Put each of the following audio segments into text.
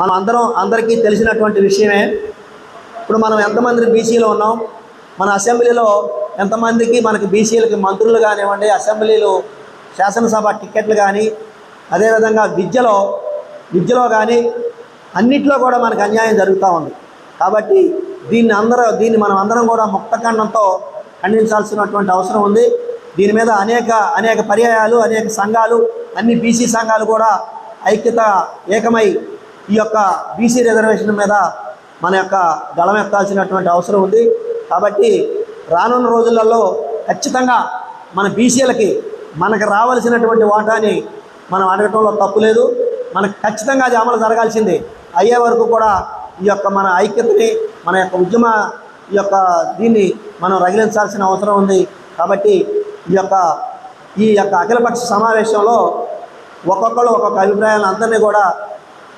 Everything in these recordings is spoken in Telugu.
మనం అందరం అందరికీ తెలిసినటువంటి విషయమే. ఇప్పుడు మనం ఎంతమంది బీసీలో ఉన్నాం? మన అసెంబ్లీలో ఎంతమందికి మనకి బీసీలకి మంత్రులు కానివ్వండి అసెంబ్లీలు శాసనసభ టికెట్లు కానీ అదేవిధంగా విద్యలో విద్యలో కానీ అన్నిట్లో కూడా మనకు అన్యాయం జరుగుతూ ఉంది. కాబట్టి దీన్ని అందరూ దీన్ని మనం అందరం కూడా ముక్తఖండంతో ఖండించాల్సినటువంటి అవసరం ఉంది. దీని మీద అనేక అనేక పర్యాయాలు అనేక సంఘాలు అన్ని బీసీ సంఘాలు కూడా ఐక్యత ఏకమై ఈ యొక్క బీసీ రిజర్వేషన్ మీద మన యొక్క గళం ఎత్తాల్సినటువంటి అవసరం ఉంది. కాబట్టి రానున్న రోజులలో ఖచ్చితంగా మన బీసీలకి మనకు రావాల్సినటువంటి వాటాని మనం అడగటంలో తప్పు లేదు. మనకు ఖచ్చితంగా అది అమలు జరగాల్సింది. అయ్యే వరకు కూడా ఈ యొక్క మన ఐక్యతని మన యొక్క ఉద్యమ ఈ యొక్క దీన్ని మనం రగిలించాల్సిన అవసరం ఉంది. కాబట్టి ఈ యొక్క ఈ యొక్క అఖిలపక్ష సమావేశంలో ఒక్కొక్కరు ఒక్కొక్క అభిప్రాయాలను అందరినీ కూడా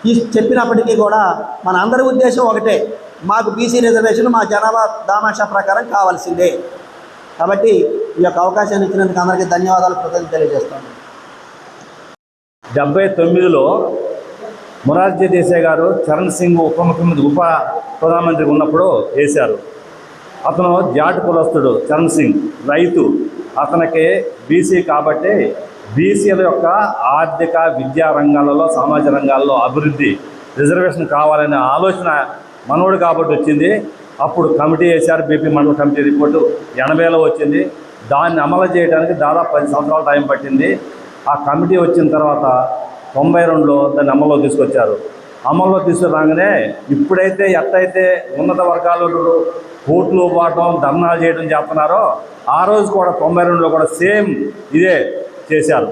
ఈ చెప్పినప్పటికీ కూడా మన అందరి ఉద్దేశం ఒకటే. మాకు బీసీ రిజర్వేషన్ మా జనాభా దామాషా ప్రకారం కావాల్సిందే. కాబట్టి ఈ యొక్క అవకాశాన్ని ఇచ్చినందుకు అందరికీ ధన్యవాదాలు కృతజ్ఞత తెలియజేస్తాను డెబ్బై తొమ్మిదిలో మొరార్జీ దేశాయ్ గారు చరణ్ సింగ్ ఉప ముఖ్యమంత్రి ఉప ప్రధానమంత్రి ఉన్నప్పుడు వేశారు. అతను జాట్ కులస్తుడు చరణ్ సింగ్ రైతు. అతనికి బీసీ కాబట్టి బీసీల యొక్క ఆర్థిక విద్యా రంగాలలో సామాజిక రంగాల్లో అభివృద్ధి రిజర్వేషన్ కావాలనే ఆలోచన మనోడు కాబట్టి వచ్చింది. అప్పుడు కమిటీ వేశారు బీపీ మండల కమిటీ రిపోర్టు ఎనభైలో వచ్చింది. దాన్ని అమలు చేయడానికి దాదాపు పది సంవత్సరాల టైం పట్టింది. ఆ కమిటీ వచ్చిన తర్వాత తొంభై రెండులో దాన్ని అమల్లో తీసుకొచ్చారు. అమల్లో తీసుకురాగానే ఇప్పుడైతే ఎట్టయితే ఉన్నత వర్గాలు కోర్టులు పోవటం ధర్నాలు చేయడం చేస్తున్నారో ఆ రోజు కూడా తొంభై రెండులో కూడా సేమ్ ఇదే చేశారు.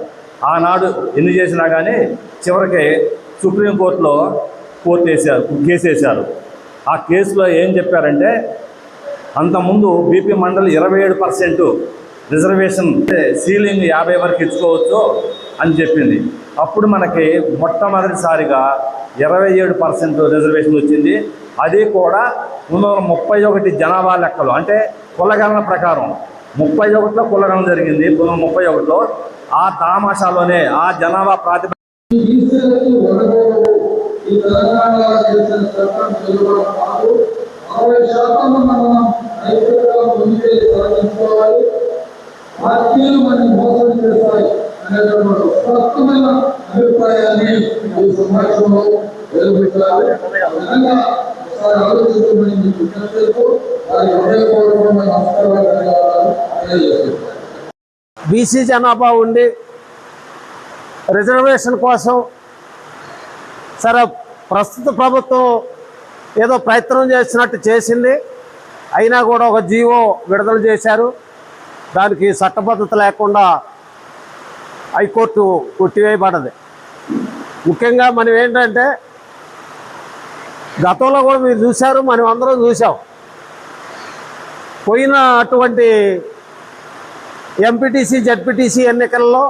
ఆనాడు ఎన్ని చేసినా కానీ చివరికి సుప్రీంకోర్టులో కోర్టు వేసారు కేసు వేశారు. ఆ కేసులో ఏం చెప్పారంటే అంతకుముందు బీపీ మండలి ఇరవై ఏడు పర్సెంట్ రిజర్వేషన్ సీలింగ్ యాభై వరకు ఇచ్చుకోవచ్చు అని చెప్పింది. అప్పుడు మనకి మొట్టమొదటిసారిగా ఇరవై ఏడు పర్సెంట్ రిజర్వేషన్ వచ్చింది. అది కూడా రెండు వందల ముప్పై ఒకటి జనాభా లెక్కలు. అంటే కులగణన ప్రకారం ముప్పై ఒకటిలో కులగణన జరిగింది రెండు వందల ముప్పై ఒకటిలో ఆ తామాషాలోనే ఆ జనాభా ప్రాతిప ఈ అరవై శాతం పార్టీలు మనం మోసం చేస్తాయి అనేటువంటి స్పష్టమైన అభిప్రాయాన్ని ఈ సమావేశంలో వెలువెట్టాలి ఆ ఒకసారి ఆలోచించమని మీకు విజ్ఞప్తి చేస్తూ వారి హృదయపూర్వకమైన నమస్కారాలు ధన్యవాదాలు బీసీ జనాభా ఉండి రిజర్వేషన్ కోసం సరే ప్రస్తుత ప్రభుత్వం ఏదో ప్రయత్నం చేసినట్టు చేసింది. అయినా కూడా ఒక జీవో విడుదల చేశారు. దానికి చట్టబద్ధత లేకుండా హైకోర్టు కొట్టివేయబడది ముఖ్యంగా మనం ఏంటంటే గతంలో కూడా మీరు చూశారు మనం అందరం చూసాం పోయిన అటువంటి ఎంపీటీసీ జడ్పీటీసీ ఎన్నికల్లో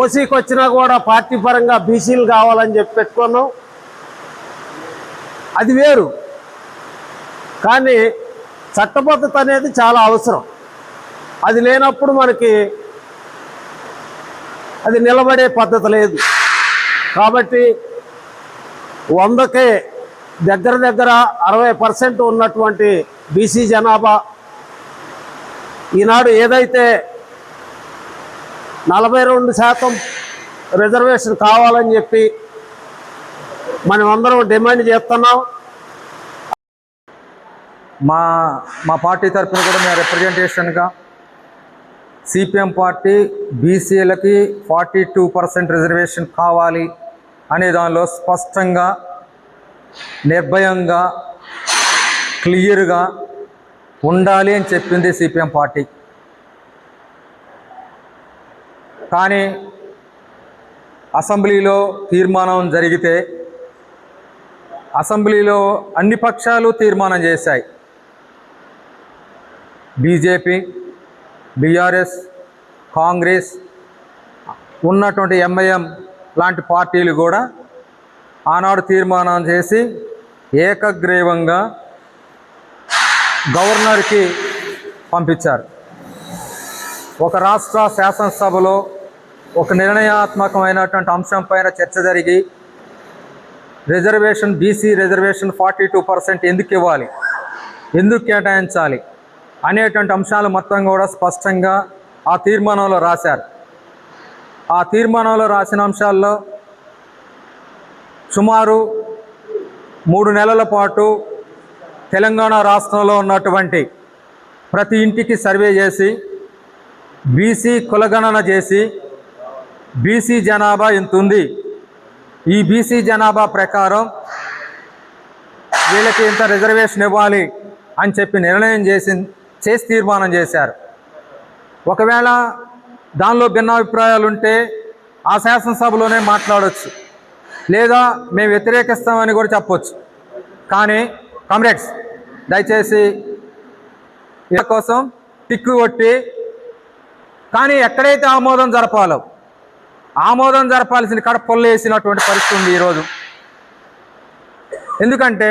ఓసీకి వచ్చినా కూడా పార్టీ పరంగా బీసీలు కావాలని చెప్పి పెట్టుకున్నాం. అది వేరు. కానీ చట్టబద్ధత అనేది చాలా అవసరం. అది లేనప్పుడు మనకి అది నిలబడే పద్ధతి లేదు. కాబట్టి వందకే దగ్గర దగ్గర అరవై పర్సెంట్ ఉన్నటువంటి బీసీ జనాభా ఈనాడు ఏదైతే నలభై రెండు శాతం రిజర్వేషన్ కావాలని చెప్పి మనం అందరం డిమాండ్ చేస్తున్నాం. మా మా పార్టీ తరఫున కూడా మేము రిప్రజెంటేషన్గా సిపిఎం పార్టీ బీసీలకి ఫార్టీ టూ పర్సెంట్ రిజర్వేషన్ కావాలి అనే దానిలో స్పష్టంగా నిర్భయంగా క్లియర్గా ఉండాలి అని చెప్పింది సిపిఎం పార్టీ. కానీ అసెంబ్లీలో తీర్మానం జరిగితే అసెంబ్లీలో అన్ని పక్షాలు తీర్మానం చేశాయి. బీజేపీ బీఆర్ఎస్ కాంగ్రెస్ ఉన్నటువంటి ఎంఐఎం లాంటి పార్టీలు కూడా ఆనాడు తీర్మానం చేసి ఏకగ్రీవంగా గవర్నర్కి పంపించారు. ఒక రాష్ట్ర శాసనసభలో ఒక నిర్ణయాత్మకమైనటువంటి అంశం పైన చర్చ జరిగి reservation BC reservation forty two percent ఎందుకు ఇవ్వాలి? ఎందుకు కేటాయించాలి? అనేటువంటి అంశాలు మొత్తం కూడా స్పష్టంగా ఆ తీర్మానంలో రాశారు. ఆ తీర్మానంలో రాసిన అంశాల్లో సుమారు మూడు నెలల పాటు తెలంగాణ రాష్ట్రంలో ఉన్నటువంటి ప్రతి ఇంటికి సర్వే చేసి బీసీ కులగణన చేసి బీసీ జనాభా ఇంత ఉంది? ఈ బీసీ జనాభా ప్రకారం వీళ్ళకి ఇంత రిజర్వేషన్ ఇవ్వాలి అని చెప్పి నిర్ణయం చేసి చేసి తీర్మానం చేశారు. ఒకవేళ దానిలో భిన్నాభిప్రాయాలు ఉంటే ఆ శాసనసభలోనే మాట్లాడవచ్చు లేదా మేము వ్యతిరేకిస్తామని కూడా చెప్పొచ్చు. కానీ కామ్రేడ్స్ దయచేసి వీళ్ళ కోసం టిక్కు కొట్టి కానీ ఎక్కడైతే ఆమోదం జరపాలో ఆమోదం జరపాల్సిన కడ పొల్లేసినటువంటి పరిస్థితి ఉంది ఈరోజు. ఎందుకంటే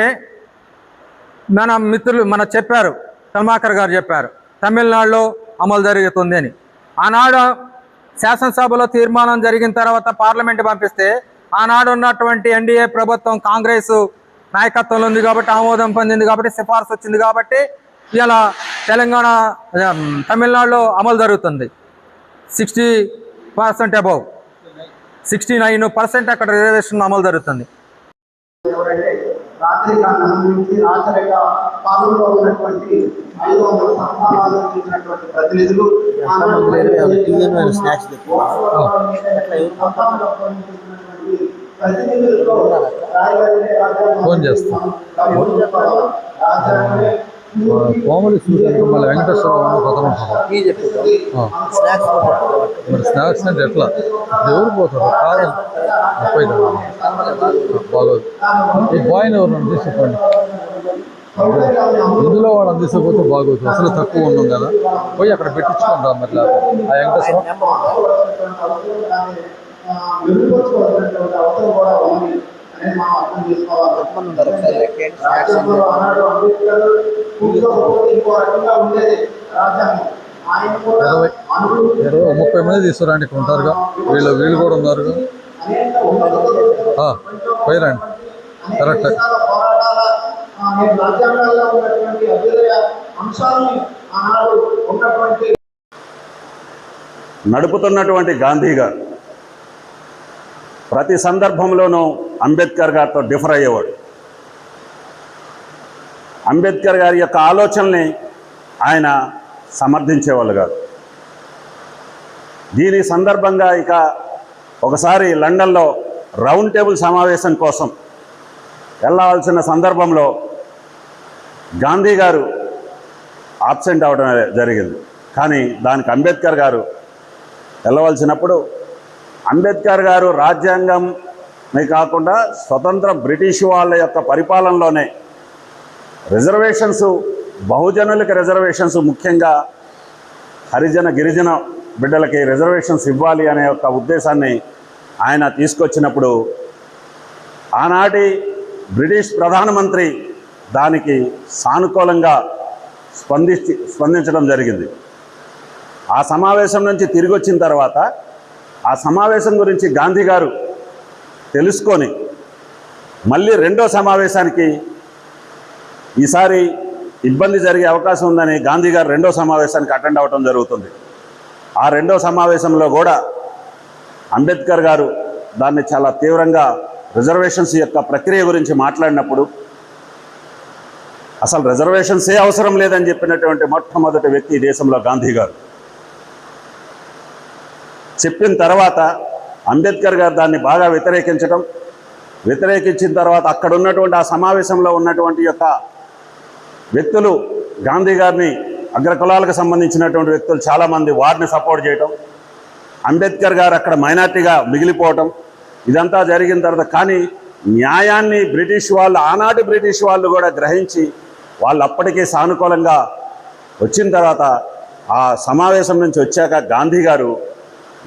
మన మిత్రులు మన చెప్పారు కల్మాకర్ గారు చెప్పారు తమిళనాడులో అమలు జరుగుతుంది అని. ఆనాడు శాసనసభలో తీర్మానం జరిగిన తర్వాత పార్లమెంట్ పంపిస్తే ఆనాడు ఉన్నటువంటి ఎన్డీఏ ప్రభుత్వం కాంగ్రెస్ నాయకత్వంలో ఉంది కాబట్టి ఆమోదం పొందింది కాబట్టి సిఫార్సు వచ్చింది కాబట్టి ఇలా తెలంగాణ తమిళనాడులో అమలు జరుగుతుంది. Sixty percent above. Sixty nine percent అక్కడ రిజర్వేషన్ అమలు జరుగుతుంది. ఎవరంటే రాత్రి కాలం నుంచి రాచరిక పాలనలో ఉన్నటువంటి ఐదు వందల సంస్థానాలు ఇచ్చినటువంటి ప్రతినిధులు స్నాక్స్ ఫోన్ చేస్తా. కోమలి సూర్యుడు మళ్ళీ కొత్త స్నాక్స్ మరి స్నాక్స్ అంటే ఎట్లా? ఎవరు పోతారు? కారం ముప్పై బాగోదు ఈ బాయ్ని ఎవరు తీసుకోండి ఇందులో వాళ్ళని తీసుకుపోతే బాగోదు. అసలు తక్కువ ఉన్నాం కదా. పోయి అక్కడ పెట్టించుకుంటాం మరి. ఆ వెంకటేశ్వరం. అవసరం కూడా ఉంది అనేది మనం అర్థం చేసుకోవాలి. రాజ్యాంగంలో ఆనాడు అంబేద్కర్ పూర్తిగా పోతే ఇంకో రకంగా ఉండేది రాజ్యాంగం. ఆయన కూడా ఇరవై. ముప్పై మంది తీసుకురండి ఇక్కడ ఉంటారుగా. వీళ్ళు వీళ్ళు కూడా ఉన్నారు పోయిరండి కరెక్ట్. దేశాల పోరాటాల ఆ, నేడు రాజ్యాంగాల్లో ఉన్నటువంటి అభ్యుదయ అంశాలని ఆనాడు ఉన్నటువంటి నడుపుతున్నటువంటి గాంధీ గారు ప్రతి సందర్భంలోనూ అంబేద్కర్ గారితో డిఫర్ అయ్యేవాడు. అంబేద్కర్ గారి యొక్క ఆలోచనల్ని ఆయన సమర్థించేవాళ్ళు కాదు. దీని సందర్భంగా ఇక ఒకసారి లండన్లో రౌండ్ టేబుల్ సమావేశం కోసం వెళ్ళవలసిన సందర్భంలో గాంధీ గారు ఆబ్సెంట్ అవడం జరిగింది. కానీ దానికి అంబేద్కర్ గారు వెళ్ళవలసినప్పుడు అంబేద్కర్ గారు రాజ్యాంగంనే కాకుండా స్వతంత్ర బ్రిటిష్ వాళ్ళ యొక్క పరిపాలనలోనే రిజర్వేషన్స్ బహుజనులకి రిజర్వేషన్స్ ముఖ్యంగా హరిజన గిరిజన బిడ్డలకి రిజర్వేషన్స్ ఇవ్వాలి అనే యొక్క ఉద్దేశాన్ని ఆయన తీసుకొచ్చినప్పుడు ఆనాటి బ్రిటిష్ ప్రధానమంత్రి దానికి సానుకూలంగా స్పందించి స్పందించడం జరిగింది. ఆ సమావేశం నుంచి తిరిగి వచ్చిన తర్వాత ఆ సమావేశం గురించి గాంధీ గారు తెలుసుకొని మళ్ళీ రెండో సమావేశానికి ఈసారి ఇబ్బంది జరిగే అవకాశం ఉందని గాంధీ గారు రెండో సమావేశానికి అటెండ్ అవ్వటం జరుగుతుంది. ఆ రెండో సమావేశంలో కూడా అంబేద్కర్ గారు దాన్ని చాలా తీవ్రంగా రిజర్వేషన్స్ యొక్క ప్రక్రియ గురించి మాట్లాడినప్పుడు అసలు రిజర్వేషన్సే అవసరం లేదని చెప్పినటువంటి మొట్టమొదటి వ్యక్తి ఈ దేశంలో గాంధీ గారు. చెప్పిన తర్వాత అంబేద్కర్ గారు దాన్ని బాగా వ్యతిరేకించడం వ్యతిరేకించిన తర్వాత అక్కడ ఉన్నటువంటి ఆ సమావేశంలో ఉన్నటువంటి యొక్క వ్యక్తులు గాంధీ గారిని అగ్రకులాలకు సంబంధించినటువంటి వ్యక్తులు చాలామంది వారిని సపోర్ట్ చేయటం అంబేద్కర్ గారు అక్కడ మైనార్టీగా మిగిలిపోవటం ఇదంతా జరిగిన తర్వాత కానీ న్యాయాన్ని బ్రిటిష్ వాళ్ళు ఆనాటి బ్రిటిష్ వాళ్ళు కూడా గ్రహించి వాళ్ళు అప్పటికే సానుకూలంగా వచ్చిన తర్వాత ఆ సమావేశం నుంచి వచ్చాక గాంధీ గారు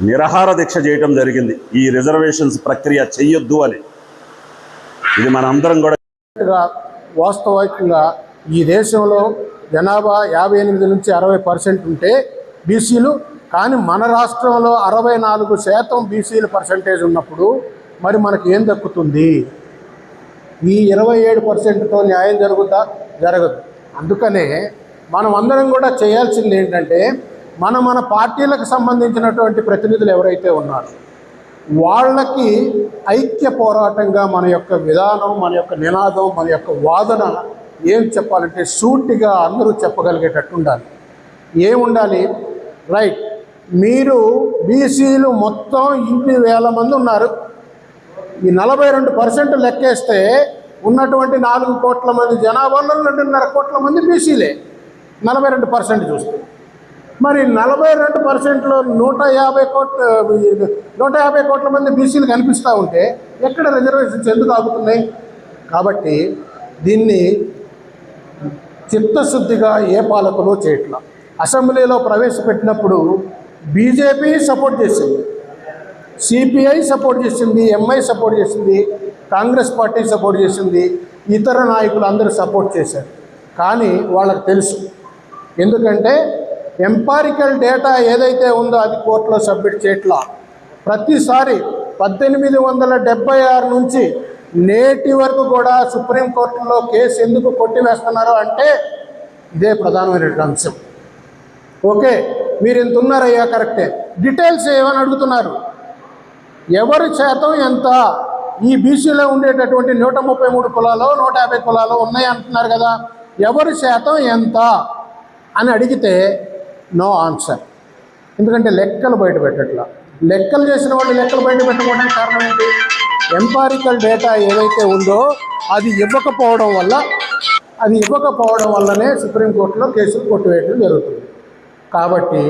నిరహార దీక్ష చేయటం జరిగింది. ఈ రిజర్వేషన్స్ ప్రక్రియ చెయ్యొద్దు అని. ఇది మనందరం కూడా వాస్తవికంగా ఈ దేశంలో జనాభా యాభై ఎనిమిది నుంచి అరవై పర్సెంట్ ఉంటే బీసీలు కానీ మన రాష్ట్రంలో అరవై నాలుగు శాతం బీసీల పర్సంటేజ్ ఉన్నప్పుడు మరి మనకి ఏం దక్కుతుంది? ఈ ఇరవై ఏడు పర్సెంట్తో న్యాయం జరుగుతా జరగదు. అందుకనే మనం అందరం కూడా చేయాల్సింది ఏంటంటే మన మన పార్టీలకు సంబంధించినటువంటి ప్రతినిధులు ఎవరైతే ఉన్నారో వాళ్ళకి ఐక్య పోరాటంగా మన యొక్క విధానం మన యొక్క నినాదం మన యొక్క వాదన ఏం చెప్పాలంటే సూటిగా అందరూ చెప్పగలిగేటట్టు ఉండాలి. ఏముండాలి రైట్ మీరు బీసీలు మొత్తం ఇన్ని వేల మంది ఉన్నారు. ఈ నలభై రెండు పర్సెంట్ లెక్కేస్తే ఉన్నటువంటి నాలుగు కోట్ల మంది జనాభాలో రెండున్నర కోట్ల మంది బీసీలే. నలభై రెండు పర్సెంట్ చూస్తే. మరి నలభై రెండు పర్సెంట్లో నూట యాభై కోట్ల నూట యాభై కోట్ల మంది బీసీలు కనిపిస్తూ ఉంటే ఎక్కడ రిజర్వేషన్స్ ఎందుకు ఆగుతున్నాయి? కాబట్టి దీన్ని చిత్తశుద్ధిగా ఏ పాలకులు చేయట్ల. అసెంబ్లీలో ప్రవేశపెట్టినప్పుడు బీజేపీ సపోర్ట్ చేసింది సిపిఐ సపోర్ట్ చేసింది ఎంఐ సపోర్ట్ చేసింది కాంగ్రెస్ పార్టీ సపోర్ట్ చేసింది ఇతర నాయకులు అందరూ సపోర్ట్ చేశారు. కానీ వాళ్ళకి తెలుసు. ఎందుకంటే ఎంపారికల్ డేటా ఏదైతే ఉందో అది కోర్టులో సబ్మిట్ చేయట్లా. ప్రతిసారి పద్దెనిమిది వందల డెబ్బై ఆరు నుంచి నేటి వరకు కూడా సుప్రీంకోర్టులో కేసు ఎందుకు కొట్టివేస్తున్నారు అంటే ఇదే ప్రధానమైనటువంటి అంశం. ఓకే మీరు ఇంత ఉన్నారయ్యా? కరెక్టే. డీటెయిల్స్ ఏమని అడుగుతున్నారు? ఎవరి శాతం ఎంత? ఈ బీసీలో ఉండేటటువంటి నూట ముప్పై మూడు కులాలు నూట యాభై కులాలు ఉన్నాయి అంటున్నారు కదా? ఎవరి శాతం ఎంత? అని అడిగితే నో ఆన్సర్. ఎందుకంటే లెక్కలు బయట పెట్టట్లా. లెక్కలు చేసిన వాళ్ళు లెక్కలు బయట పెట్టకపోవడానికి కారణం ఏంటి? ఎంపారికల్ డేటా ఏదైతే ఉందో అది ఇవ్వకపోవడం వల్ల అది ఇవ్వకపోవడం వల్లనే సుప్రీంకోర్టులో కేసులు కొట్టివేయడం జరుగుతుంది. కాబట్టి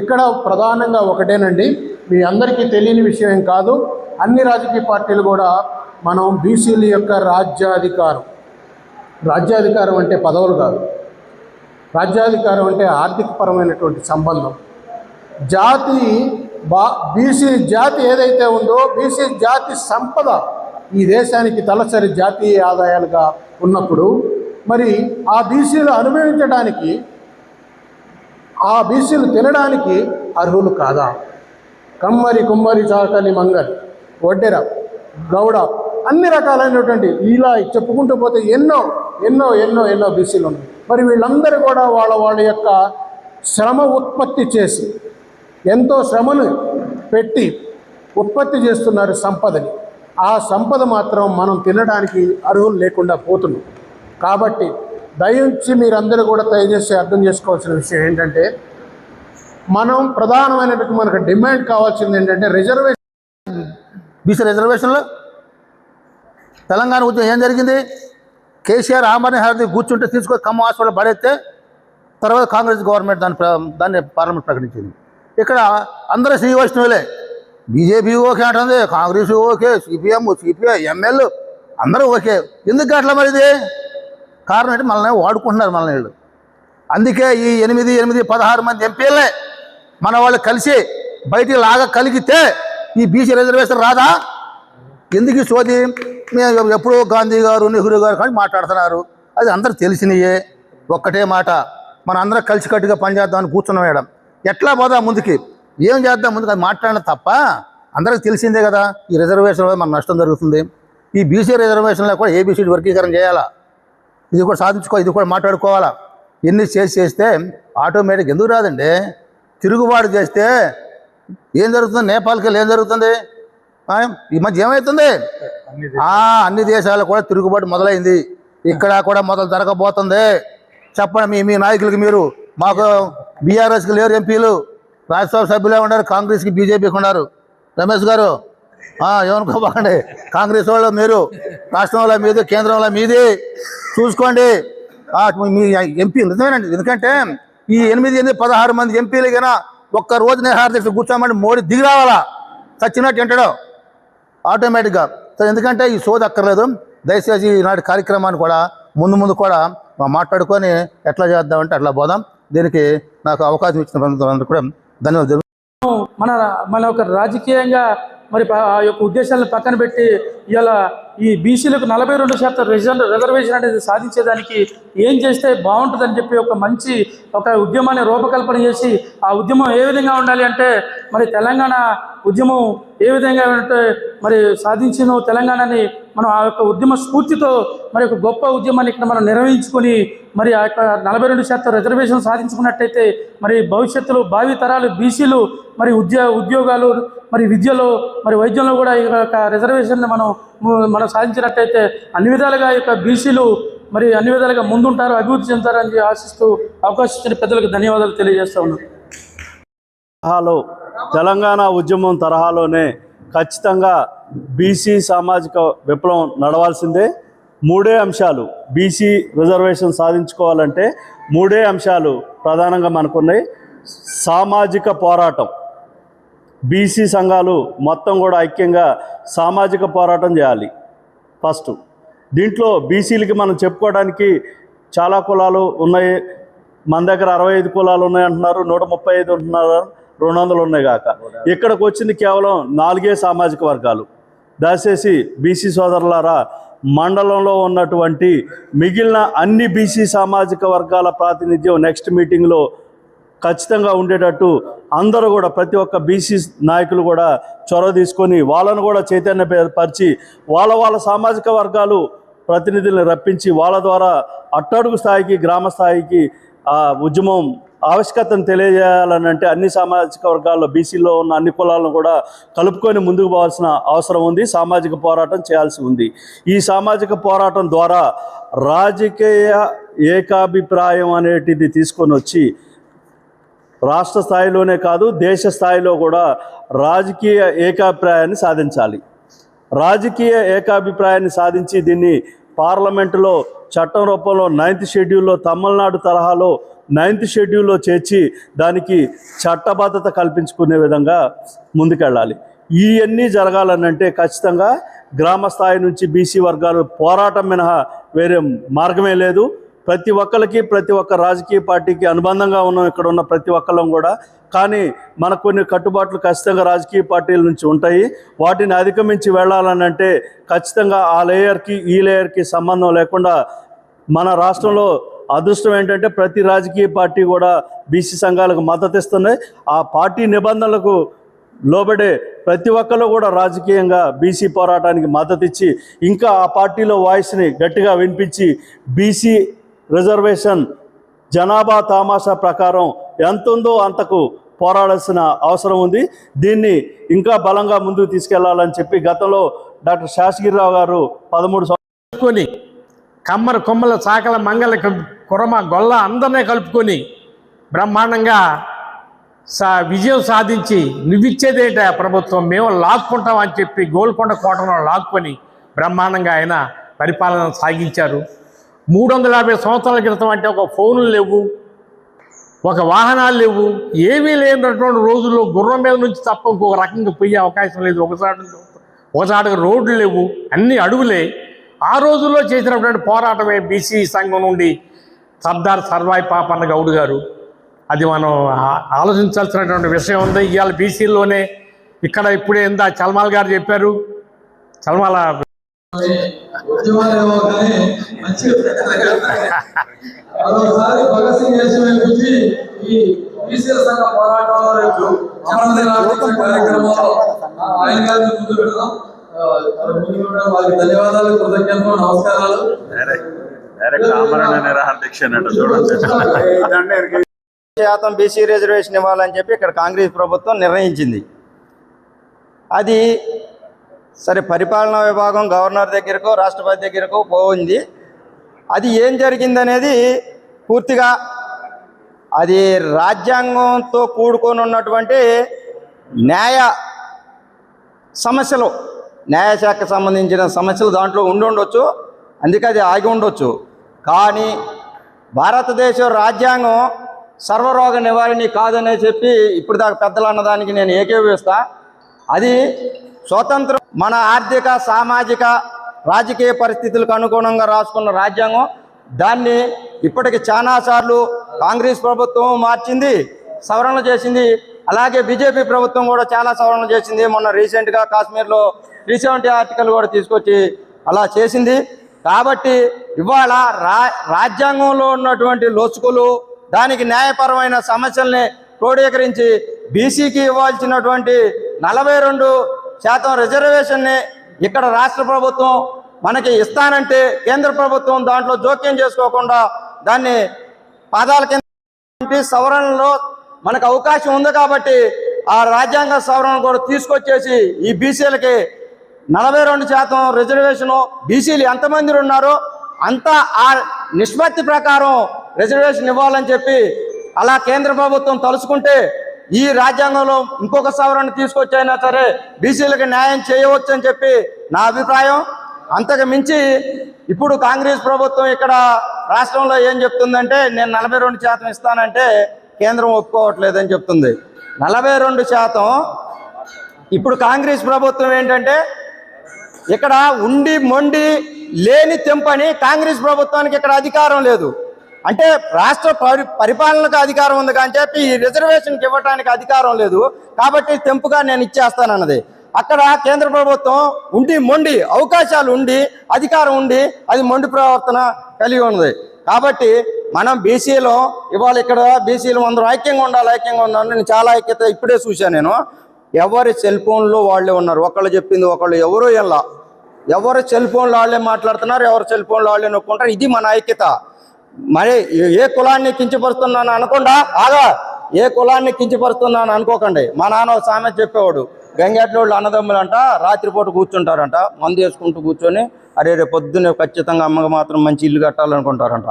ఇక్కడ ప్రధానంగా ఒకటేనండి మీ అందరికీ తెలియని విషయం ఏం కాదు అన్ని రాజకీయ పార్టీలు కూడా మనం బీసీల యొక్క రాజ్యాధికారం. రాజ్యాధికారం అంటే పదవులు కాదు. రాజ్యాధికారం అంటే ఆర్థికపరమైనటువంటి సంబంధం. జాతి బా బీసీ జాతి ఏదైతే ఉందో బీసీ జాతి సంపద ఈ దేశానికి తలసరి జాతీయ ఆదాయాలుగా ఉన్నప్పుడు మరి ఆ బీసీలు అనుభవించడానికి ఆ బీసీలు తినడానికి అర్హులు కాదా? కమ్మరి కుమ్మరి చాకలి మంగలి ఒడ్డెర గౌడ అన్ని రకాలైనటువంటి ఇలా చెప్పుకుంటూ పోతే ఎన్నో ఎన్నో ఎన్నో ఎన్నో బీసీలు ఉన్నాయి. మరి వీళ్ళందరూ కూడా వాళ్ళ వాళ్ళ యొక్క శ్రమ ఉత్పత్తి చేసి ఎంతో శ్రమను పెట్టి ఉత్పత్తి చేస్తున్నారు సంపదని. ఆ సంపద మాత్రం మనం తినడానికి అర్హులు లేకుండా పోతున్నాం. కాబట్టి దయించి మీరందరూ కూడా దయచేసి అర్థం చేసుకోవాల్సిన విషయం ఏంటంటే మనం ప్రధానమైనటువంటి మనకు డిమాండ్ కావాల్సింది ఏంటంటే రిజర్వేషన్. బీసీ రిజర్వేషన్లో. తెలంగాణ ఉద్యమం ఏం జరిగింది? కేసీఆర్ ఆమరణ హారతి కూర్చుంటే తీసుకొని ఖమ్మం హాస్పిటల్ పడేస్తే తర్వాత కాంగ్రెస్ గవర్నమెంట్ దాన్ని దాన్ని పార్లమెంట్ ప్రకటించింది. ఇక్కడ అందరూ శ్రీ వైష్ణవులే. బీజేపీ ఓకే అంటుంది Congress okay CPM CPI ML అందరూ ఓకే. ఎందుకు అట్లా మరి ఇది? కారణం ఏంటి? మనల్ని వాడుకుంటున్నారు మనల్ని వీళ్ళు. అందుకే ఈ ఎనిమిది ఎనిమిది పదహారు మంది ఎంపీలే మన వాళ్ళు కలిసి బయటికి లాగా కలిగితే ఈ బీసీ రిజర్వేషన్ రాదా? ఎందుకు ఈ సోది నేను ఎప్పుడో గాంధీ గారు నెహ్రూ గారు కానీ మాట్లాడుతున్నారు. అది అందరూ తెలిసినయే. ఒక్కటే మాట. మన అందరం కలిసికట్టుగా పనిచేద్దామని కూర్చున్నాం మేడం. ఎట్లా పోదాం ముందుకి? ఏం చేద్దాం ముందుకు? అది మాట్లాడడం తప్ప అందరికి తెలిసిందే కదా. ఈ రిజర్వేషన్ వల్ల మన నష్టం జరుగుతుంది. ఈ బీసీ రిజర్వేషన్లో కూడా ఏబీసీ వర్గీకరణ చేయాలా? ఇది కూడా సాధించుకో ఇది కూడా మాట్లాడుకోవాలా? ఎన్ని చేసి చేస్తే ఆటోమేటిక్ ఎందుకు రాదండి? తిరుగుబాటు చేస్తే ఏం జరుగుతుంది? నేపాల్కి వెళ్ళి ఏం జరుగుతుంది? ఈ మధ్య ఏమవుతుంది ఆ, అన్ని దేశాలు కూడా తిరుగుబాటు మొదలైంది. ఇక్కడ కూడా మొదలు జరగబోతుంది. చెప్పండి మీ మీ నాయకులకి మీరు. మాకు బీఆర్ఎస్కి లేరు ఎంపీలు. రాజ్యసభ సభ్యులే ఉన్నారు. కాంగ్రెస్కి బీజేపీకి ఉన్నారు. రమేష్ గారు ఆ, ఏమనుకోబాకండి కాంగ్రెస్ వాళ్ళు మీరు రాష్ట్రంలో మీది కేంద్రంలో మీది. చూసుకోండి. మీ ఎంపీ నిజమేనండి. ఎందుకంటే ఈ ఎనిమిది ఎనిమిది పదహారు మంది ఎంపీలు కన్నా ఒక్క రోజు నిహార కూర్చోమని మోడీ దిగి రావాలా? చచ్చినట్టు వింటాడు. ఆటోమేటిక్గా. సరే ఎందుకంటే ఈ సోది అక్కర్లేదు. దయచేసి ఈనాటి కార్యక్రమాన్ని కూడా ముందు ముందు కూడా మాట్లాడుకొని ఎట్లా చేద్దామంటే అట్లా పోదాం. దీనికి నాకు అవకాశం ఇచ్చిన కూడా ధన్యవాదాలు మన మన ఒక రాజకీయంగా మరి ఆ యొక్క ఉద్దేశాలను పక్కన పెట్టి ఇవాళ ఈ బీసీలకు నలభై రెండు శాతం రిజర్వ్ రిజర్వేషన్ అనేది సాధించేదానికి ఏం చేస్తే బాగుంటుందని చెప్పి ఒక మంచి ఒక ఉద్యమాన్ని రూపకల్పన చేసి ఆ ఉద్యమం ఏ విధంగా ఉండాలి అంటే మరి తెలంగాణ ఉద్యమం ఏ విధంగా మరి సాధించిన తెలంగాణని మనం ఆ యొక్క ఉద్యమ స్ఫూర్తితో మరి ఒక గొప్ప ఉద్యమాన్ని ఇక్కడ మనం నిర్వహించుకొని మరి ఆ యొక్క నలభై రెండు శాతం రిజర్వేషన్ సాధించుకున్నట్టయితే మరి భవిష్యత్తులో భావి తరాలు బీసీలు మరి ఉద్యోగ ఉద్యోగాలు మరి విద్యలో మరి వైద్యంలో కూడా ఈ యొక్క రిజర్వేషన్ని మనం మనం సాధించినట్టయితే అన్ని విధాలుగా ఈ యొక్క బీసీలు మరి అన్ని విధాలుగా ముందుంటారు అభివృద్ధి చెందుతారని ఆశిస్తూ అవకాశం ఇచ్చిన పెద్దలకు ధన్యవాదాలు తెలియజేస్తా ఉన్నాను. హలో. తెలంగాణ ఉద్యమం తరహాలోనే ఖచ్చితంగా బీసీ సామాజిక విప్లవం నడవాల్సిందే. మూడే అంశాలు బీసీ రిజర్వేషన్ సాధించుకోవాలంటే మూడే అంశాలు ప్రధానంగా మనకున్నాయి. సామాజిక పోరాటం. బీసీ సంఘాలు మొత్తం కూడా ఐక్యంగా సామాజిక పోరాటం చేయాలి. ఫస్ట్ దీంట్లో బీసీలకి మనం చెప్పుకోవడానికి చాలా కులాలు ఉన్నాయి. మన దగ్గర అరవై ఐదు కులాలు ఉన్నాయి అంటున్నారు నూట ముప్పై ఐదు ఉంటున్నారు. రెండు వందలు ఉన్నాయి కాక ఇక్కడికి వచ్చింది కేవలం నాలుగే సామాజిక వర్గాలు. దయచేసి బీసీ సోదరులారా మండలంలో ఉన్నటువంటి మిగిలిన అన్ని బీసీ సామాజిక వర్గాల ప్రాతినిధ్యం నెక్స్ట్ మీటింగ్లో ఖచ్చితంగా ఉండేటట్టు అందరూ కూడా ప్రతి ఒక్క బీసీ నాయకులు కూడా చొరవ తీసుకొని వాళ్ళను కూడా చైతన్యపరిచి వాళ్ళ వాళ్ళ సామాజిక వర్గాలు ప్రతినిధులను రప్పించి వాళ్ళ ద్వారా అట్టడుగు స్థాయికి గ్రామ స్థాయికి ఆ ఉద్యమం ఆవశ్యకతను తెలియజేయాలని అంటే అన్ని సామాజిక వర్గాల్లో బీసీలో ఉన్న అన్ని కులాలను కూడా కలుపుకొని ముందుకు పోవాల్సిన అవసరం ఉంది సామాజిక పోరాటం చేయాల్సి ఉంది. ఈ సామాజిక పోరాటం ద్వారా రాజకీయ ఏకాభిప్రాయం అనేటిది తీసుకొని వచ్చి రాష్ట్ర స్థాయిలోనే కాదు దేశ స్థాయిలో కూడా రాజకీయ ఏకాభిప్రాయాన్ని సాధించాలి. రాజకీయ ఏకాభిప్రాయాన్ని సాధించి దీన్ని పార్లమెంటులో చట్టం రూపంలో నైన్త్ షెడ్యూల్లో తమిళనాడు తరహాలో నైన్త్ షెడ్యూల్లో చేర్చి దానికి చట్టబద్ధత కల్పించుకునే విధంగా ముందుకెళ్ళాలి. ఇవన్నీ జరగాలనంటే ఖచ్చితంగా గ్రామ స్థాయి నుంచి బీసీ వర్గాలు పోరాటం మినహా వేరే మార్గమే లేదు. ప్రతి ఒక్కరికి ప్రతి ఒక్క రాజకీయ పార్టీకి అనుబంధంగా ఉన్నాం ఇక్కడ ఉన్న ప్రతి ఒక్కళ్ళం కూడా. కానీ మనకు కొన్ని కట్టుబాట్లు ఖచ్చితంగా రాజకీయ పార్టీల నుంచి ఉంటాయి. వాటిని అధిగమించి వెళ్ళాలనంటే ఖచ్చితంగా ఆ లేయర్కి ఈ లేయర్కి సంబంధం లేకుండా మన రాష్ట్రంలో అదృష్టం ఏంటంటే ప్రతి రాజకీయ పార్టీ కూడా బీసీ సంఘాలకు మద్దతు ఇస్తున్నాయి. ఆ పార్టీ నిబంధనలకు లోబడే ప్రతి ఒక్కరు కూడా రాజకీయంగా బీసీ పోరాటానికి మద్దతు ఇచ్చి ఇంకా ఆ పార్టీలో వాయిస్ని గట్టిగా వినిపించి బీసీ రిజర్వేషన్ జనాభా తామాషా ప్రకారం ఎంత ఉందో అంతకు పోరాడాల్సిన అవసరం ఉంది. దీన్ని ఇంకా బలంగా ముందుకు తీసుకెళ్ళాలని చెప్పి గతంలో డాక్టర్ శాసగిరిరావు గారు పదమూడు సంవత్సరాలు కమ్మర కొమ్మల చాకల మంగళ కురమ గొల్ల అందరినీ కలుపుకొని బ్రహ్మాండంగా సా విజయం సాధించి నువ్విచ్చేదేట ప్రభుత్వం? మేము లాక్కుంటాం అని చెప్పి గోల్కొండ కోటలో లాక్కొని బ్రహ్మాండంగా ఆయన పరిపాలన సాగించారు. మూడు వందల యాభై సంవత్సరాల క్రితం అంటే ఒక ఫోన్లు లేవు ఒక వాహనాలు లేవు ఏమీ లేనటువంటి రోజుల్లో గుర్రం మీద నుంచి తప్ప ఇంకొక రకంగా పోయే అవకాశం లేదు. ఒకసారి ఒకసారి రోడ్లు లేవు అన్ని అడుగులే ఆ రోజుల్లో చేసినటువంటి పోరాటమే బీసీ సంఘం నుండి సర్దార్ సర్వాయి పాపన్న గౌడ్ గారు. అది మనం ఆలోచించాల్సినటువంటి విషయం ఉంది. ఇవాళ బీసీలోనే ఇక్కడ ఇప్పుడే ఇందా చల్మాల్ గారు చెప్పారు. చల్మాల పోరాటంలో వారికి ధన్యవాదాలు కృతజ్ఞతలు నమస్కారాలు. డైరెక్ట్ ఆమరణ నిరాహార దీక్ష అన్నట్టు చూడండి. శాతం బీసీ రిజర్వేషన్ ఇవ్వాలని చెప్పి ఇక్కడ కాంగ్రెస్ ప్రభుత్వం నిర్ణయించింది. అది సరే పరిపాలనా విభాగం గవర్నర్ దగ్గరకు రాష్ట్రపతి దగ్గరకు పోయింది. అది ఏం జరిగిందనేది పూర్తిగా అది రాజ్యాంగంతో కూడుకొని ఉన్నటువంటి న్యాయ సమస్యలు న్యాయశాఖకు సంబంధించిన సమస్యలు దాంట్లో ఉండి ఉండొచ్చు అందుకే అది ఆగి ఉండొచ్చు. కానీ భారతదేశ రాజ్యాంగం సర్వరోగ నివారణి కాదనే చెప్పి ఇప్పుడు దాకా పెద్దలు అన్నదానికి నేను ఏకీభవిస్తా అది స్వతంత్రం మన ఆర్థిక సామాజిక రాజకీయ పరిస్థితులకు అనుగుణంగా రాసుకున్న రాజ్యాంగం. దాన్ని ఇప్పటికి చాలాసార్లు కాంగ్రెస్ ప్రభుత్వం మార్చింది సవరణ చేసింది అలాగే బీజేపీ ప్రభుత్వం కూడా చాలా సవరణలు చేసింది. మొన్న రీసెంట్గా కాశ్మీర్లో త్రీ సెవెంటీ ఆర్టికల్ కూడా తీసుకొచ్చి అలా చేసింది. కాబట్టి ఇవాళ రా రాజ్యాంగంలో ఉన్నటువంటి లొసుకులు దానికి న్యాయపరమైన సమస్యల్ని క్రోడీకరించి బీసీకి ఇవ్వాల్సినటువంటి నలభై రెండు శాతం రిజర్వేషన్ని ఇక్కడ రాష్ట్ర ప్రభుత్వం మనకి ఇస్తానంటే కేంద్ర ప్రభుత్వం దాంట్లో జోక్యం చేసుకోకుండా దాన్ని పాదాల కింద సవరణలో మనకు అవకాశం ఉంది కాబట్టి ఆ రాజ్యాంగ సవరణ కూడా తీసుకొచ్చేసి ఈ బీసీలకి నలభై రెండు శాతం రిజర్వేషను బీసీలు ఎంతమంది ఉన్నారో అంతా ఆ నిష్పత్తి ప్రకారం రిజర్వేషన్ ఇవ్వాలని చెప్పి అలా కేంద్ర ప్రభుత్వం తలుచుకుంటే ఈ రాజ్యాంగంలో ఇంకొక సవరణ తీసుకొచ్చైనా సరే బీసీలకు న్యాయం చేయవచ్చు అని చెప్పి నా అభిప్రాయం. అంతకు మించి ఇప్పుడు కాంగ్రెస్ ప్రభుత్వం ఇక్కడ రాష్ట్రంలో ఏం చెప్తుందంటే నేను నలభై రెండు శాతం ఇస్తానంటే కేంద్రం ఒప్పుకోవట్లేదని చెప్తుంది. నలభై రెండు శాతం ఇప్పుడు కాంగ్రెస్ ప్రభుత్వం ఏంటంటే ఇక్కడ ఉండి మొండి లేని తెంపని కాంగ్రెస్ ప్రభుత్వానికి ఇక్కడ అధికారం లేదు. అంటే రాష్ట్ర పరి పరిపాలనకు అధికారం ఉంది కానీ చెప్పి ఈ రిజర్వేషన్కి ఇవ్వడానికి అధికారం లేదు. కాబట్టి తెంపుగా నేను ఇచ్చేస్తానన్నది. అక్కడ కేంద్ర ప్రభుత్వం ఉండి మొండి అవకాశాలు ఉండి అధికారం ఉండి అది మొండి ప్రవర్తన కలిగి ఉన్నది. కాబట్టి మనం బీసీలో ఇవాళ ఇక్కడ బీసీలు అందరూ ఐక్యంగా ఉండాలి ఐక్యంగా ఉండాలని నేను చాలా ఐక్యత ఇప్పుడే చూశాను నేను. ఎవరి సెల్ ఫోన్లో వాళ్ళే ఉన్నారు? ఒకళ్ళు చెప్పింది ఒకళ్ళు ఎవరో ఎలా ఎవరు సెల్ ఫోన్లో వాళ్ళే మాట్లాడుతున్నారు ఎవరు సెల్ ఫోన్లో వాళ్ళే నొక్కుంటారు ఇది మన ఐక్యత. మరి ఏ కులాన్ని కించపరుస్తున్నాను అనకుండా? ఆగా. ఏ కులాన్ని కించపరుస్తున్నాను అనుకోకండి. మా నాన్న ఒక సామెత చెప్పేవాడు గంగేట్లోళ్ళు అన్నదమ్ములంట రాత్రిపూట కూర్చుంటారంట మందు వేసుకుంటూ కూర్చొని అరే రేపు పొద్దున్నే ఖచ్చితంగా అమ్మకి మాత్రం మంచి ఇల్లు కట్టాలనుకుంటారంట.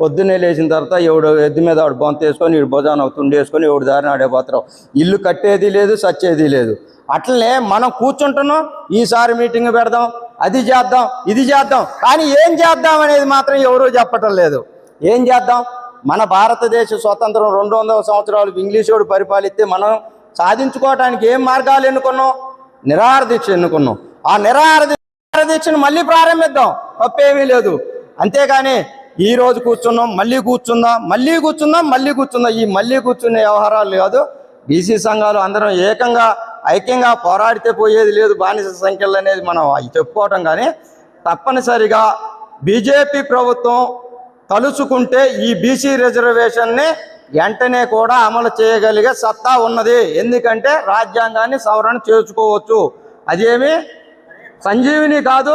పొద్దున్నే లేచిన తర్వాత ఎవడు ఎద్దు మీద ఆవిడ బొంత వేసుకొని ఈడు భుజాన తుండేసుకొని ఎవడు దారిని ఆడేపోతారు ఇల్లు కట్టేది లేదు సచ్చేది లేదు. అట్లనే మనం కూర్చుంటున్నాం ఈసారి మీటింగ్ పెడదాం అది చేద్దాం ఇది చేద్దాం. కానీ ఏం చేద్దాం అనేది మాత్రం ఎవరూ చెప్పటం లేదు. ఏం చేద్దాం? మన భారతదేశ స్వతంత్రం రెండు వందల సంవత్సరాలు ఇంగ్లీషోడు పరిపాలిస్తే మనం సాధించుకోవటానికి ఏం మార్గాలు ఎన్నుకున్నాం? నిరాహార దీక్ష ఎన్నుకున్నాం. ఆ నిరాహార దీక్షను మళ్ళీ ప్రారంభిద్దాం. తప్పేమీ లేదు. అంతేగాని ఈ రోజు కూర్చున్నాం మళ్ళీ కూర్చుందాం మళ్ళీ కూర్చుందాం మళ్ళీ కూర్చుందాం. ఈ మళ్ళీ కూర్చునే వ్యవహారాలు కాదు. బీసీ సంఘాలు అందరం ఏకంగా ఐక్యంగా పోరాడితే పోయేది లేదు. బానిస సంఖ్యలు అనేది మనం చెప్పుకోవటం కానీ తప్పనిసరిగా బీజేపీ ప్రభుత్వం తలుచుకుంటే ఈ బీసీ రిజర్వేషన్ని వెంటనే కూడా అమలు చేయగలిగే సత్తా ఉన్నది. ఎందుకంటే రాజ్యాంగాన్ని సవరణ చేసుకోవచ్చు. అదేమి? సంజీవిని కాదు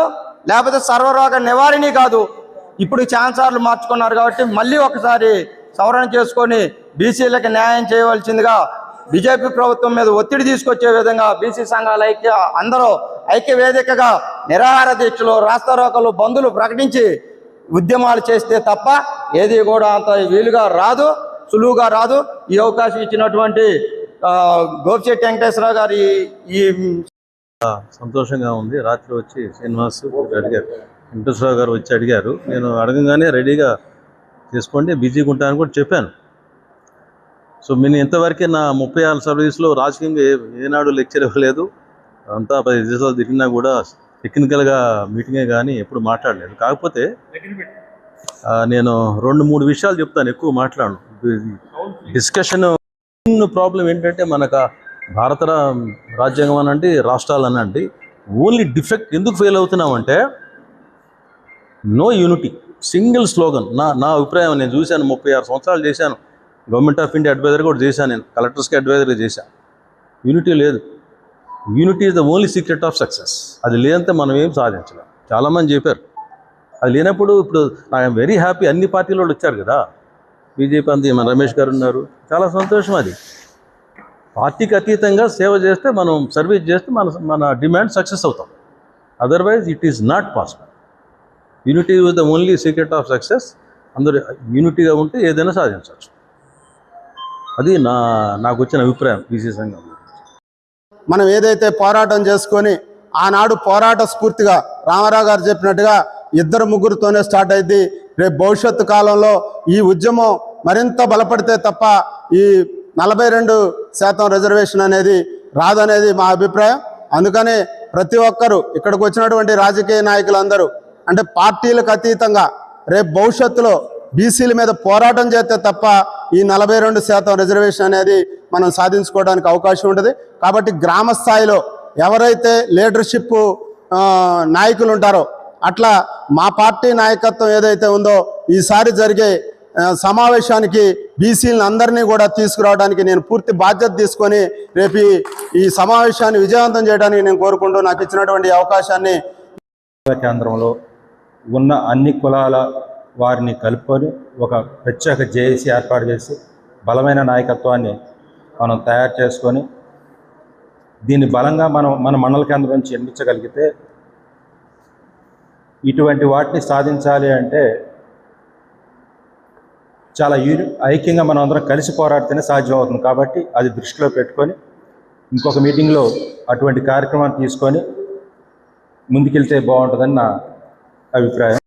లేకపోతే సర్వరోగ నివారిణి కాదు. ఇప్పుడు ఛాన్సర్లు మార్చుకున్నారు కాబట్టి మళ్ళీ ఒకసారి సవరణ చేసుకొని బీసీలకు న్యాయం చేయవలసిందిగా బీజేపీ ప్రభుత్వం మీద ఒత్తిడి తీసుకొచ్చే విధంగా బీసీ సంఘాల ఐక్య అందరూ ఐక్య వేదికగా నిరాహార దీక్షలు రాస్తారోకలు బంధులు ప్రకటించి ఉద్యమాలు చేస్తే తప్ప ఏది కూడా అంత వీలుగా రాదు సులువుగా రాదు. ఈ అవకాశం ఇచ్చినటువంటి ఆ, వెంకటేశ్వరరావు గారి ఈ సంతోషంగా ఉంది. రాత్రి వచ్చి శ్రీనివాస్ అడిగారు. వెంకటేశ్వరరావు గారు వచ్చి అడిగారు. నేను అడగగానే రెడీగా చేసుకోండి బిజీగా ఉంటానని కూడా చెప్పాను. సో నేను ఇంతవరకే నా ముప్పై ఆరు సర్వీస్లో రాజకీయంగా ఏ ఏనాడు లెక్చర్ ఇవ్వలేదు. అంతా పది దేశాలు తిరిగినా కూడా టెక్నికల్గా మీటింగే కానీ ఎప్పుడు మాట్లాడలేదు. కాకపోతే నేను రెండు మూడు విషయాలు చెప్తాను ఎక్కువ మాట్లాడను. డిస్కషన్ ప్రాబ్లం ఏంటంటే మనకు భారత రాజ్యాంగం అనండి రాష్ట్రాలు అనండి ఓన్లీ డిఫెక్ట్ ఎందుకు ఫెయిల్ అవుతున్నామంటే నో యూనిటీ సింగిల్ స్లోగన్ నా నా అభిప్రాయం నేను చూశాను ముప్పై ఆరు సంవత్సరాలు చేశాను. గవర్నమెంట్ ఆఫ్ ఇండియా అడ్వైజర్ కూడా చేశాను నేను. కలెక్టర్స్కి అడ్వైజర్గా చేశాను యూనిటీ లేదు. Unity is the only secret of success అది లేదంటే మనం ఏం సాధించలేం. చాలామంది చెప్పారు. అది లేనప్పుడు ఇప్పుడు ఐఎమ్ వెరీ హ్యాపీ అన్ని పార్టీల వాళ్ళు వచ్చారు కదా. బీజేపీ అంది మన రమేష్ గారు ఉన్నారు. చాలా సంతోషం అది. పార్టీకి అతీతంగా సేవ చేస్తే మనం సర్వీస్ చేస్తే మన మన డిమాండ్ సక్సెస్ అవుతాం. Otherwise it is not possible unity is the only secret of success అందరూ యూనిటీగా ఉంటే ఏదైనా సాధించవచ్చు. అది నా నాకు వచ్చిన అభిప్రాయం బీసీ సంఘం మనం ఏదైతే పోరాటం చేసుకొని ఆనాడు పోరాట స్ఫూర్తిగా రామారావు గారు చెప్పినట్టుగా ఇద్దరు ముగ్గురుతోనే స్టార్ట్ అయింది. రేపు భవిష్యత్తు కాలంలో ఈ ఉద్యమం మరింత బలపడితే తప్ప ఈ నలభై రెండు శాతం రిజర్వేషన్ అనేది రాదనేది మా అభిప్రాయం. అందుకని ప్రతి ఒక్కరూ ఇక్కడికి వచ్చినటువంటి రాజకీయ నాయకులందరూ అంటే పార్టీలకు అతీతంగా రేపు భవిష్యత్తులో బీసీల మీద పోరాటం చేస్తే తప్ప ఈ నలభై రెండు శాతం రిజర్వేషన్ అనేది మనం సాధించుకోవడానికి అవకాశం ఉంటుంది. కాబట్టి గ్రామ స్థాయిలో ఎవరైతే లీడర్షిప్ నాయకులు ఉంటారో అట్లా మా పార్టీ నాయకత్వం ఏదైతే ఉందో ఈసారి జరిగే సమావేశానికి బీసీలను అందరినీ కూడా తీసుకురావడానికి నేను పూర్తి బాధ్యత తీసుకొని రేపు ఈ- సమావేశాన్ని విజయవంతం చేయడానికి నేను కోరుకుంటూ నాకు ఇచ్చినటువంటి అవకాశాన్ని కేంద్రంలో ఉన్న అన్ని కులాల వారిని కలుపుకొని ఒక ప్రత్యేక జేఏసీ ఏర్పాటు చేసి బలమైన నాయకత్వాన్ని మనం తయారు చేసుకొని దీన్ని బలంగా మనం మన మండల కేంద్రం నుంచి ఎన్నించగలిగితే ఇటువంటి వాటిని సాధించాలి అంటే చాలా ఐక్యంగా మనం అందరం కలిసి పోరాడితేనే సాధ్యం అవుతుంది కాబట్టి అది దృష్టిలో పెట్టుకొని ఇంకొక మీటింగ్లో అటువంటి కార్యక్రమాన్ని తీసుకొని ముందుకెళ్తే బాగుంటుందని నా అభిప్రాయం.